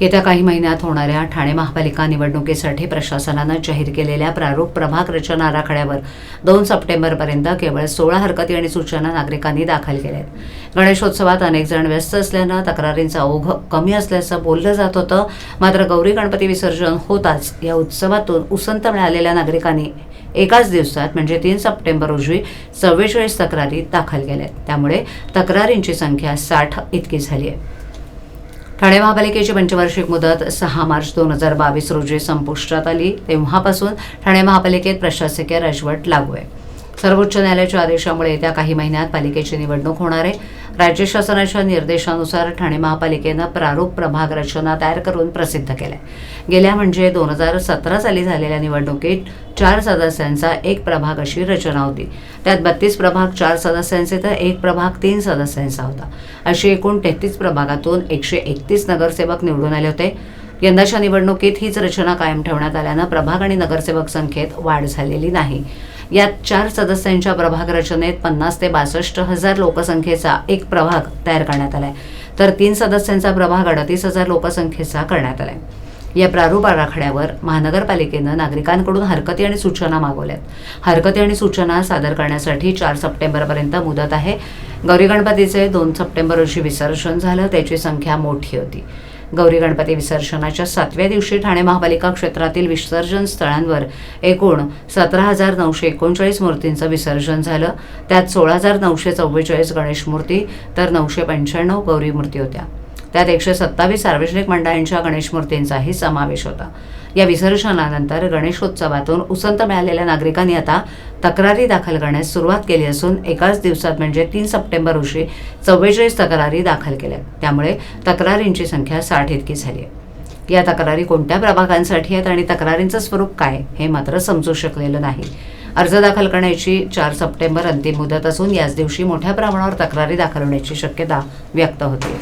येत्या काही महिन्यात होणाऱ्या ठाणे महापालिका निवडणुकीसाठी प्रशासनानं जाहीर केलेल्या प्रारूप प्रभाग रचना आराखड्यावर दोन सप्टेंबरपर्यंत केवळ सोळा हरकती आणि सूचना नागरिकांनी दाखल केल्या आहेत गणेशोत्सवात अनेक जण व्यस्त असल्यानं तक्रारींचा ओघ कमी असल्याचं बोललं जात होतं. मात्र गौरी गणपती विसर्जन होताच या उत्सवातून उसंत मिळालेल्या नागरिकांनी एकाच दिवसात म्हणजे तीन सप्टेंबर रोजी चव्वेचाळीस तक्रारी दाखल केल्या आहेत त्यामुळे तक्रारींची संख्या साठ इतकी झाली आहे ठाणे महापालिकेची पंचवार्षिक मुदत सहा मार्च दोन हजार बावीस रोजी संपुष्टात आली. तेव्हापासून ठाणे महापालिकेत प्रशासकीय राजवट लागू आहे. सर्वोच्च न्यायालयाच्या आदेशामुळे येत्या काही महिन्यात पालिकेची निवडणूक होणार आहे. राज्य शासनाच्या निर्देशानुसार ठाणे महापालिकेनं प्रारूप प्रभाग रचना तयार करून प्रसिद्ध केल्या. गेल्या म्हणजे दोन हजार सतरा साली झालेल्या निवडणुकीत चार सदस्यांचा एक प्रभाग अशी रचना होती. त्यात बत्तीस प्रभाग चार सदस्यांचे तर एक प्रभाग तीन सदस्यांचा होता. अशी एकूण तेहतीस प्रभागातून एकशे एकतीस नगरसेवक निवडून आले होते. यंदाच्या निवडणुकीत हीच रचना कायम ठेवण्यात आल्यानं प्रभाग आणि नगरसेवक संख्येत वाढ झालेली नाही. यात चार सदस्यांच्या प्रभाग रचनेत पन्नास ते बासष्ट हजार लोकसंख्येचा एक प्रभाग तयार करण्यात आलाय. तर तीन सदस्यांचा प्रभाग अडतीस हजार लोकसंख्येचा करण्यात आलाय. या प्रारूप आराखड्यावर महानगरपालिकेनं नागरिकांकडून हरकती आणि सूचना मागवल्यात. हरकती आणि सूचना सादर करण्यासाठी चार सप्टेंबरपर्यंत मुदत आहे. गौरी गणपतीचे दोन सप्टेंबर रोजी विसर्जन झालं त्याची संख्या मोठी होती. गौरी गणपती विसर्जनाच्या सातव्या दिवशी ठाणे महापालिका क्षेत्रातील विसर्जन स्थळांवर एकूण सतरा हजार नऊशे एकोणचाळीस मूर्तींचं विसर्जन झालं. त्यात सोळा हजार नऊशे चव्वेचाळीस गणेश मूर्ती तर नऊशे पंच्याण्णव गौरी मूर्ती होत्या. त्यात एकशे सत्तावीस सार्वजनिक मंडळांच्या गणेश मूर्तींचाही समावेश होता. या विसर्जनानंतर गणेशोत्सवातून उसंत मिळालेल्या नागरिकांनी आता तक्रारी दाखल करण्यास सुरुवात केली असून एकाच दिवसात म्हणजे तीन सप्टेंबर रोजी चव्वेचाळीस तक्रारी दाखल केल्या. त्यामुळे तक्रारींची संख्या साठ इतकी झाली आहे. या तक्रारी कोणत्या प्रभागांसाठी आहेत आणि तक्रारींचं स्वरूप काय हे मात्र समजू शकलेलं नाही. अर्ज दाखल करण्याची चार सप्टेंबर अंतिम मुदत असून याच दिवशी मोठ्या प्रमाणावर तक्रारी दाखल होण्याची शक्यता व्यक्त होते